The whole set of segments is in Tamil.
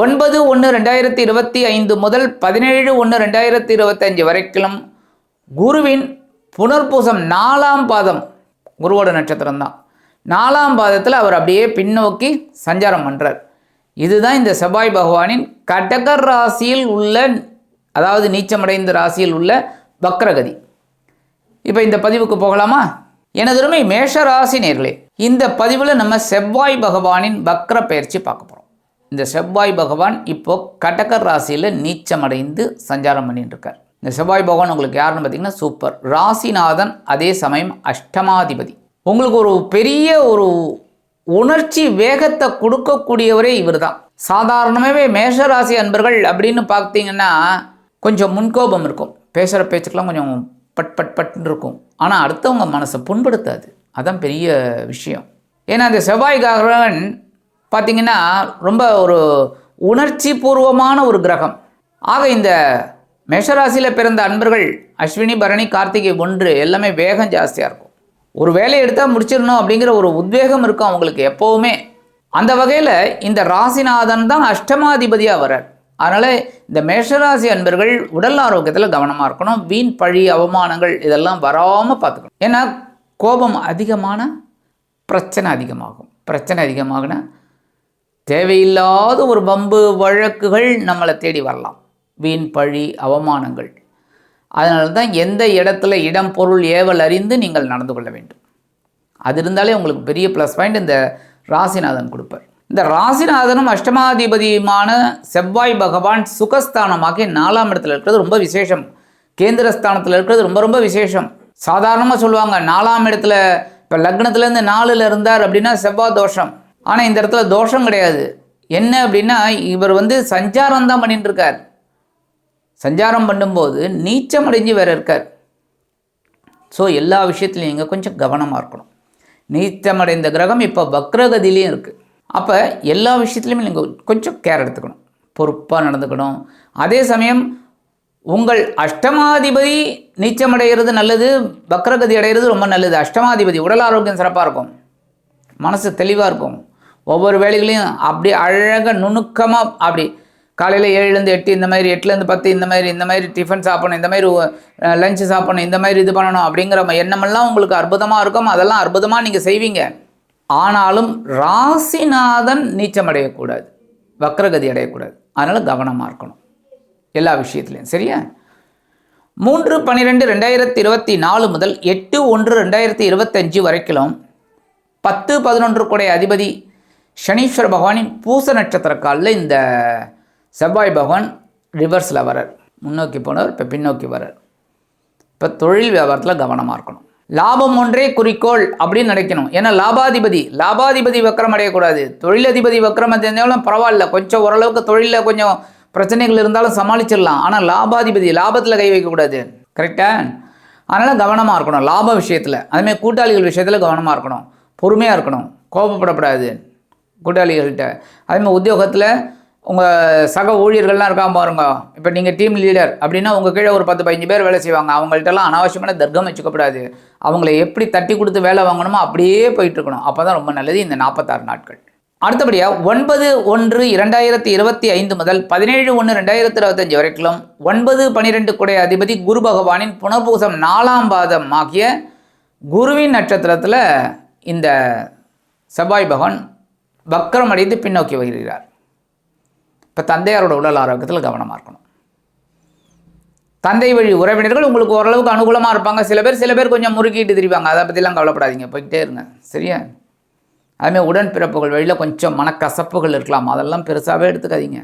ஒன்பது ஒன்று ரெண்டாயிரத்தி இருபத்தி ஐந்து முதல் பதினேழு ஒன்று ரெண்டாயிரத்தி இருபத்தஞ்சு வரைக்கும் குருவின் புனர்பூசம் நாலாம் பாதம் குருவோட நட்சத்திரம் தான். நாலாம் பாதத்தில் அவர் அப்படியே பின்னோக்கி சஞ்சாரம் பண்ணுறார் இதுதான் இந்த செவ்வாய் பகவானின் கடகர் ராசியில் உள்ள அதாவது நீச்சமடைந்த ராசியில் உள்ள வக்ரகதி. இப்போ இந்த பதிவுக்கு போகலாமா? எனதருமை மேஷ ராசி நேர்களே இந்த பதிவில் நம்ம செவ்வாய் பகவானின் வக்ர பயிற்சி பார்க்க போகிறோம் இந்த செவ்வாய் பகவான் இப்போ கடகர் ராசியில் நீச்சமடைந்து சஞ்சாரம் பண்ணிட்டு இருக்கார் இந்த செவ்வாய் பகவான் உங்களுக்கு யாருன்னு பார்த்தீங்கன்னா சூப்பர். ராசிநாதன் அதே சமயம் அஷ்டமாதிபதி. உங்களுக்கு ஒரு பெரிய ஒரு உணர்ச்சி வேகத்தை கொடுக்கக்கூடியவரே இவர் தான் சாதாரணமாகவே மேஷராசி அன்பர்கள் அப்படின்னு பார்த்தீங்கன்னா கொஞ்சம் முன்கோபம் இருக்கும். பேசுகிற பேச்சுக்கெல்லாம் கொஞ்சம் பட் பட் பட்னு இருக்கும். ஆனால் அடுத்தவங்க மனசை புண்படுத்தாது. அதான் பெரிய விஷயம். ஏன்னா இந்த செவ்வாய் கிரகன் பார்த்தீங்கன்னா ரொம்ப ஒரு உணர்ச்சி பூர்வமான ஒரு கிரகம். ஆக இந்த மேஷராசியில் பிறந்த அன்பர்கள் அஸ்வினி பரணி கார்த்திகை ஒன்று எல்லாமே வேகம் ஜாஸ்தியாக இருக்கும். ஒரு வேலையை எடுத்தால் முடிச்சிடணும் அப்படிங்கிற ஒரு உத்வேகம் இருக்கும் அவங்களுக்கு எப்போவுமே. அந்த வகையில் இந்த ராசிநாதன் தான் அஷ்டமாதிபதியாக வரார் அதனால் இந்த மேஷராசி அன்பர்கள் உடல் ஆரோக்கியத்தில் கவனமாக இருக்கணும். வீண் பழி அவமானங்கள் இதெல்லாம் வராமல் பார்த்துக்கணும் ஏன்னா கோபம் அதிகமான பிரச்சனை அதிகமாகும். பிரச்சனை அதிகமாகுனா தேவையில்லாத ஒரு வம்பு வழக்குகள் நம்மளை தேடி வரலாம். வீண் பழி அவமானங்கள். அதனால தான் எந்த இடத்துல இடம் பொருள் ஏவல் அறிந்து நீங்கள் நடந்து கொள்ள வேண்டும். அது இருந்தாலே உங்களுக்கு பெரிய ப்ளஸ் பாயிண்ட் இந்த ராசிநாதன் கொடுப்பார். இந்த ராசிநாதனும் அஷ்டமாதிபதியுமான செவ்வாய் பகவான் சுகஸ்தானமாகி நாலாம் இடத்துல இருக்கிறது ரொம்ப விசேஷம். கேந்திரஸ்தானத்தில் இருக்கிறது ரொம்ப ரொம்ப விசேஷம். சாதாரணமாக சொல்லுவாங்க நாலாம் இடத்துல இப்போ லக்னத்துலேருந்து நாலில் இருந்தார் அப்படின்னா செவ்வாய் தோஷம். ஆனால் இந்த இடத்துல தோஷம் கிடையாது. என்ன அப்படின்னா இவர் வந்து சஞ்சாரம் தான் பண்ணிட்டு இருக்கார் சஞ்சாரம் பண்ணும்போது நீச்சம் அடைஞ்சு வேற இருக்கார். ஸோ எல்லா விஷயத்துலையும் நீங்கள் கொஞ்சம் கவனமாக இருக்கணும். நீச்சமடைந்த கிரகம் இப்போ வக்ரகதியிலையும் இருக்குது அப்போ எல்லா விஷயத்துலையுமே நீங்கள் கொஞ்சம் கேர் எடுத்துக்கணும். பொறுப்பாக நடந்துக்கணும். அதே சமயம் உங்கள் அஷ்டமாதிபதி நீச்சமடைகிறது நல்லது வக்ரகதி அடைகிறது ரொம்ப நல்லது. அஷ்டமாதிபதி உடல் ஆரோக்கியம் சிறப்பாக இருக்கும். மனசு தெளிவாக இருக்கும். ஒவ்வொரு வேலைகளையும் அப்படி அழகாக நுணுக்கமாக அப்படி காலையில் ஏழுலேருந்து எட்டு இந்த மாதிரி எட்டுலேருந்து பத்து இந்த மாதிரி இந்த மாதிரி டிஃபன் சாப்பிடணும் இந்த மாதிரி லஞ்சு சாப்பிடணும் இந்த மாதிரி இது பண்ணணும் அப்படிங்கிற ம- எண்ணமெல்லாம் உங்களுக்கு அற்புதமாக இருக்கும். அதெல்லாம் அற்புதமாக நீங்கள் செய்வீங்க. ஆனாலும் ராசிநாதன் நீச்சம் அடையக்கூடாது. வக்ரகதி அடையக்கூடாது. அதனால் கவனமாக இருக்கணும். எல்லா விஷயத்துலையும். சரியா? மூன்று பன்னிரெண்டு ரெண்டாயிரத்தி இருபத்தி நாலு முதல் எட்டு ஒன்று ரெண்டாயிரத்தி இருபத்தஞ்சு வரைக்கும் பத்து பதினொன்று கூடைய அதிபதி சனீஸ்வர பகவானின் பூச நட்சத்திர காலில் இந்த செவ்வாய் பகவான் ரிவர்ஸில் வரார் முன்னோக்கி போனவர் இப்போ பின்னோக்கி வரார் இப்போ தொழில் வியாபாரத்தில் கவனமாக இருக்கணும். லாபம் ஒன்றே குறிக்கோள் அப்படின்னு நினைக்கணும். ஏன்னா லாபாதிபதி லாபாதிபதி வக்கரம் அடையக்கூடாது. தொழிலதிபதி வக்கரம் அடைந்தாலும் பரவாயில்ல. கொஞ்சம் ஓரளவுக்கு தொழிலில் கொஞ்சம் பிரச்சனைகள் இருந்தாலும் சமாளிச்சிடலாம். ஆனால் லாபாதிபதி லாபத்தில் கை வைக்கக்கூடாது. கரெக்டா அதனால் கவனமாக இருக்கணும். லாப விஷயத்தில் அதுமாதிரி கூட்டாளிகள் விஷயத்தில் கவனமாக இருக்கணும். பொறுமையாக இருக்கணும். கோபப்படக்கூடாது கூட்டாளிகள்கிட்ட. அதேமாதிரி உத்தியோகத்தில் உங்கள் சக ஊழியர்கள்லாம் இருக்காம பாருங்க. இப்போ நீங்கள் டீம் லீடர் அப்படின்னா உங்கள் கீழே ஒரு பத்து பதினஞ்சு பேர் வேலை செய்வாங்க. அவங்கள்ட்டலாம் அனாவசியமான தர்க்கம் வச்சுக்கப்படாது. அவங்கள எப்படி தட்டி கொடுத்து வேலை வாங்கணுமோ அப்படியே போயிட்டுருக்கணும் அப்போ தான் ரொம்ப நல்லது இந்த நாற்பத்தாறு நாட்கள். அடுத்தபடியாக ஒன்பது ஒன்று இரண்டாயிரத்தி இருபத்தி ஐந்து முதல் பதினேழு ஒன்று ரெண்டாயிரத்தி இருபத்தஞ்சு வரைக்கும் ஒன்பது பன்னிரெண்டு குடை அதிபதி குரு பகவானின் புனர்பூசம் நாலாம் பாதம் ஆகிய குருவின் நட்சத்திரத்தில் இந்த செவ்வாய் பகவான் வக்கரம் அடைந்து பின்னோக்கி வருகிறார். இப்போ தந்தையாரோட உடல் ஆரோக்கியத்தில் கவனமாக இருக்கணும். தந்தை வழி உறவினர்கள் உங்களுக்கு ஓரளவுக்கு அனுகூலமாக இருப்பாங்க. சில பேர் சில பேர் கொஞ்சம் முறுக்கிட்டு திரிவாங்க. அதை பற்றிலாம் கவலைப்படாதீங்க. போய்கிட்டே இருங்க. சரியா? அதுமாதிரி உடன்பிறப்புகள் வழியில் கொஞ்சம் மனக்கசப்புகள் இருக்கலாம். அதெல்லாம் பெருசாகவே எடுத்துக்காதீங்க.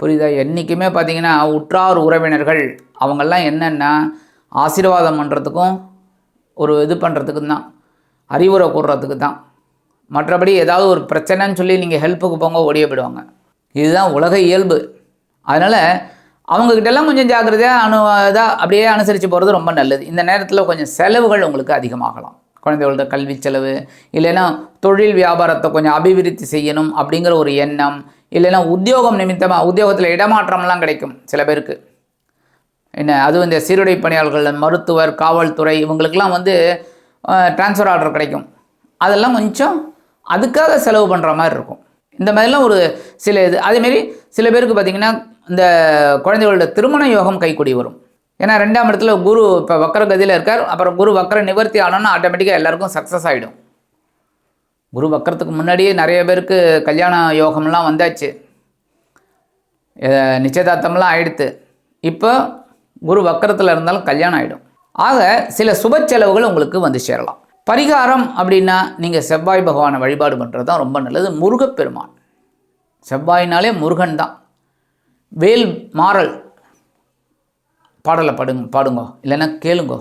புரியுதா? என்றைக்குமே பார்த்தீங்கன்னா உற்றார் உறவினர்கள் அவங்கெல்லாம் என்னென்னா ஆசீர்வாதம் பண்ணுறதுக்கும் ஒரு இது பண்ணுறதுக்கும் தான் அறிவுரை கூடுறதுக்கு தான் மற்றபடி ஏதாவது ஒரு பிரச்சனைன்னு சொல்லி நீங்கள் ஹெல்ப்புக்கு போங்க ஓடிய போயிடுவாங்க. இதுதான் உலக இயல்பு. அதனால் அவங்கக்கிட்டலாம் கொஞ்சம் ஜாக்கிரதையாக அனு இதாக அப்படியே அனுசரித்து போகிறது ரொம்ப நல்லது. இந்த நேரத்தில் கொஞ்சம் செலவுகள் உங்களுக்கு அதிகமாகலாம். குழந்தைகளோட கல்வி செலவு இல்லைன்னா தொழில் வியாபாரத்தை கொஞ்சம் அபிவிருத்தி செய்யணும் அப்படிங்கிற ஒரு எண்ணம் இல்லைன்னா உத்தியோகம் நிமித்தமாக உத்தியோகத்தில் இடமாற்றம்லாம் கிடைக்கும் சில பேருக்கு. என்ன அதுவும் இந்த சீருடை பணியாளர்கள் மருத்துவர் காவல்துறை இவங்களுக்கெல்லாம் வந்து ட்ரான்ஸ்ஃபர் ஆர்டர் கிடைக்கும். அதெல்லாம் கொஞ்சம் அதுக்காக செலவு பண்ணுற மாதிரி இருக்கும். இந்த மாதிரிலாம் ஒரு சில இது அதேமாரி சில பேருக்கு பார்த்திங்கன்னா இந்த குழந்தைகளோட திருமண யோகம் கைக்கூடி வரும். ஏன்னா ரெண்டாம் இடத்துல குரு இப்போ வக்கர கதியில் இருக்கார். அப்புறம் குரு வக்கர நிவர்த்தி ஆனோன்னா ஆட்டோமேட்டிக்காக எல்லாருக்கும் சக்ஸஸ் ஆகிடும் குரு வக்கரத்துக்கு முன்னாடியே நிறைய பேருக்கு கல்யாண யோகம்லாம் வந்தாச்சு. நிச்சயதார்த்தம்லாம் ஆயிடுத்து. இப்போ குரு வக்கரத்தில் இருந்தாலும் கல்யாணம் ஆகிடும் ஆக சில சுப செலவுகள் உங்களுக்கு வந்து சேரலாம். பரிகாரம் அப்படின்னா நீங்கள் செவ்வாய் பகவானை வழிபாடு பண்ணுறது தான் ரொம்ப நல்லது. முருகப்பெருமான். செவ்வாய்னாலே முருகன் தான். வேல் மாறல். பாடலை பாடுங்க பாடுங்கோ. இல்லைன்னா கேளுங்கோ.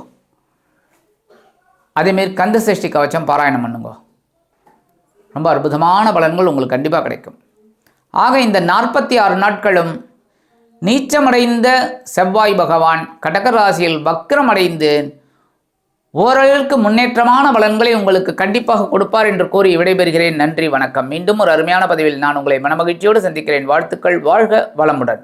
அதேமாரி கந்த சஷ்டி கவச்சம் பாராயணம் பண்ணுங்கோ. ரொம்ப அற்புதமான பலன்கள் உங்களுக்கு கண்டிப்பாக கிடைக்கும். ஆக இந்த நாற்பத்தி ஆறு நாட்களும் நீச்சமடைந்த செவ்வாய் பகவான் கடகராசியில் ராசியில் ஓரளவிற்கு முன்னேற்றமான பலன்களை உங்களுக்கு கண்டிப்பாக கொடுப்பார் என்று கூறி விடைபெறுகிறேன். நன்றி வணக்கம். மீண்டும் ஒரு அருமையான பதிவில் நான் உங்களை மனமகிழ்ச்சியோடு சந்திக்கிறேன். வாழ்த்துக்கள் வாழ்க வளமுடன்.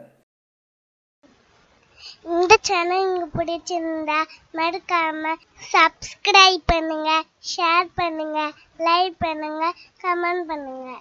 இந்த சேனல் உங்களுக்கு பிடிச்சிருந்தா மறக்காம சப்ஸ்கிரைப் பண்ணுங்க ஷேர் பண்ணுங்க லைக் பண்ணுங்க கமெண்ட் பண்ணுங்க.